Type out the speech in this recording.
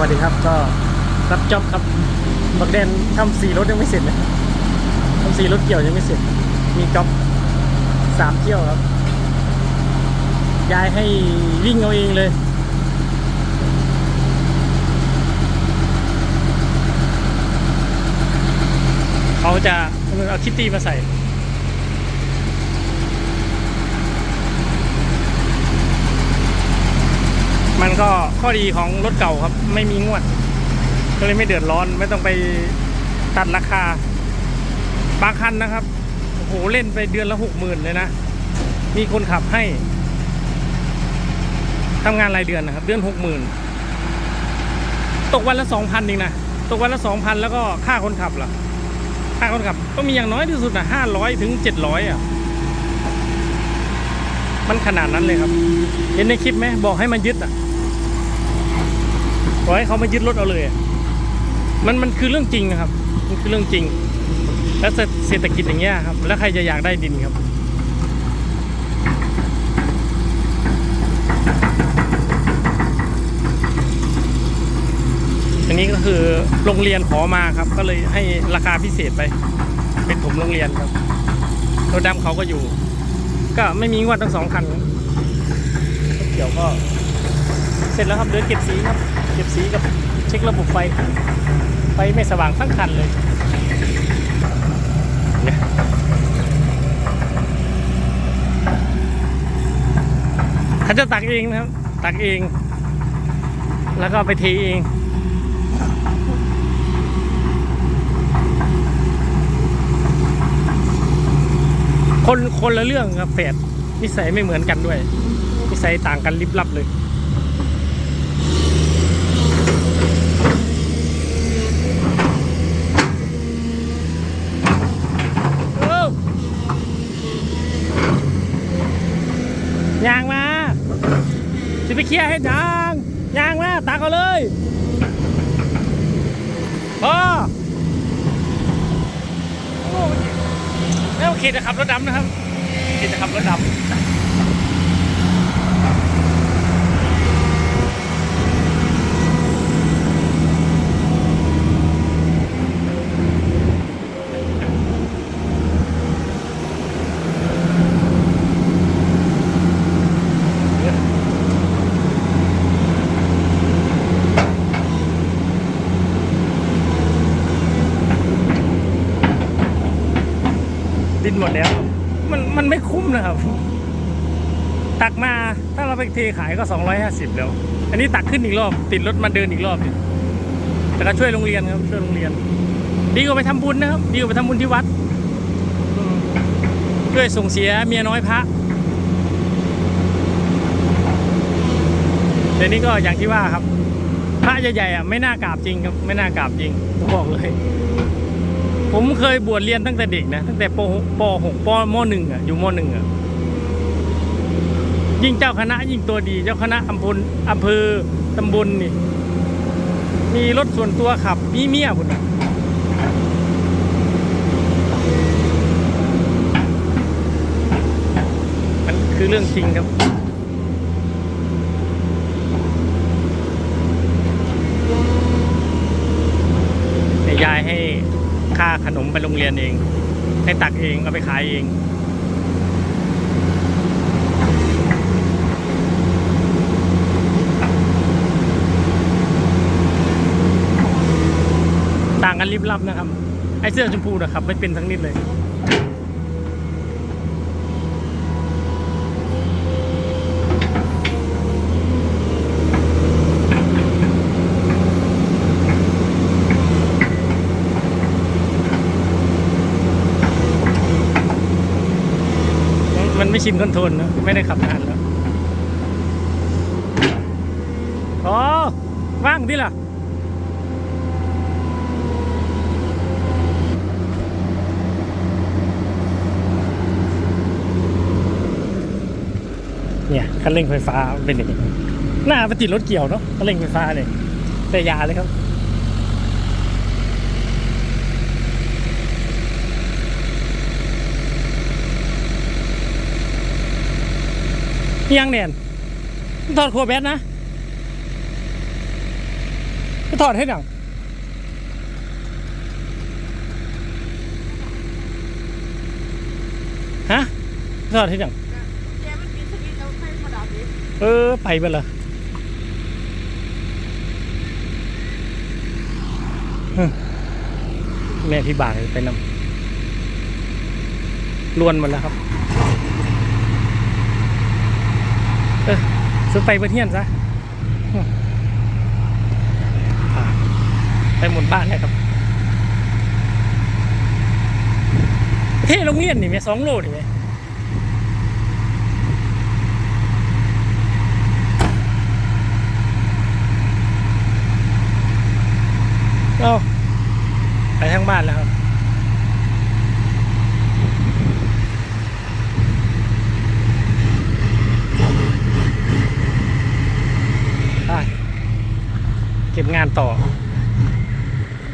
วัสดีครับ ก็รับจ็อบครับ บักแดนทำสีรถยังไม่เสร็จเลยทำสีรถเกี่ยวยังไม่เสร็จ มีจ็อบสามเที่ยวครับ ย้ายให้วิ่งเอาเองเลยเขาจะเอาคิตตี้มาใส่ มันก็ข้อดีของรถเก่าครับ ไม่มีงวด ก็เลยไม่เดือดร้อนไม่ต้องไปตัดราคา บางคันนะครับโอ้โหเล่นไปเดือนละหกหมื่นเลยนะ มีคนขับให้ทำงานรายเดือนนะครับ เดือนหกหมื่นตกวันละสองพันเองนะตกวันละสองพันแล้วก็ค่าคนขับล่ะค่าคนขับก็มีอย่างน้อยที่สุดนะห้าร้อยถึงเจ็ดร้อยอะ มันขนาดนั้นเลยครับ เห็นในคลิปไหมบอกให้มันยึดอะบอกให้เขามายึดรถเอาเลยมันมันคือเรื่องจริงนะครับ มันคือเรื่องจริง แล้วเศรษฐกิจอย่างเงี้ยครับ แล้วใครจะอยากได้ดินครับอันนี้ก็คือโรงเรียนขอมาครับ ก็เลยให้ราคาพิเศษไป เป็นถมโรงเรียนครับรถดำเขาก็อยู่ ก็ไม่มีงวดทั้งสองคันเกี่ยวก็ เสร็จแล้วครับเดินเก็บสีครับ เก็บสีกับเช็คระบบไฟ ไฟไม่สว่างทั้งคันเลยเนี่ยเขาจะตักเองนะครับ ตักเอง แล้วก็ไปเทเอง คนคนละเรื่องครับแฝดนิสัยไม่เหมือนกันด้วย นิสัยต่างกันลิบลับเลย ยางมาจะไปเคลียร์ให้ยางยางมาตักเอาเลยพอ โอ้ไม่โอเคจะขับรถดำนะครับโอเคจะขับรถดำ ดินหมดแล้ว มันมันไม่คุ้มนะครับ ตักมาถ้าเราไปเทขายก็ 250 แล้ว อันนี้ตักขึ้นอีกรอบ ติดรถมาเดินอีกรอบหนึ่งแต่ก็ช่วยโรงเรียนครับช่วยโรงเรียน ดีกว่าไปทำบุญนะครับ ดีกว่าไปทำบุญที่วัดช่วยส่งเสียเมียน้อยพระแต่นี้ก็อย่างที่ว่าครับ พระใหญ่ๆอะไม่น่ากราบจริงครับ ไม่น่ากราบจริงผมบอกเลย ผมเคยบวชเรียนตั้งแต่เด็กนะ ตั้งแต่ปหกปหกปมหนึ่งอะอยู่มหนึ่งอะยิ่งเจ้าคณะยิ่งตัวดี เจ้าคณะอำเภออำเภอตำบลนี่ มีรถส่วนตัวขับมีเมียพุ่นน่ะมันคือเรื่องจริงครับยายให้ ค่าขนมไปโรงเรียนเอง ให้ตักเองเอาไปขายเองต่างกันลิบลับนะครับ ไอเสื้อชมพูนะครับ ไม่เป็นทั้งนิดเลย ไม่ชินคอนโทรลนะไม่ได้ขับนานแล้วอ๋อว่างที่ล่ะเนี่ยคันเร่งไฟฟ้าเป็นอย่างนี้หน้าไปติดรถเกี่ยวเนาะคันเร่งไฟฟ้าเนี่ยแต่ยาเลยครับ ยังเนียนถอดขวดแบตนะถอดให้หนังฮะถอดให้หนังแกเออ ไปไปเลยแม่พี่บางไปนำลวนหมดแล้วครับ เออซื้อไปเพื่อเที่ยนซะไปหมุนบ้านเลยครับเท่โรงเรียนนี่ไหมสองโลนี่ไหมเอาไปทางบ้านแล้วครับ ไปเก็บงานต่อ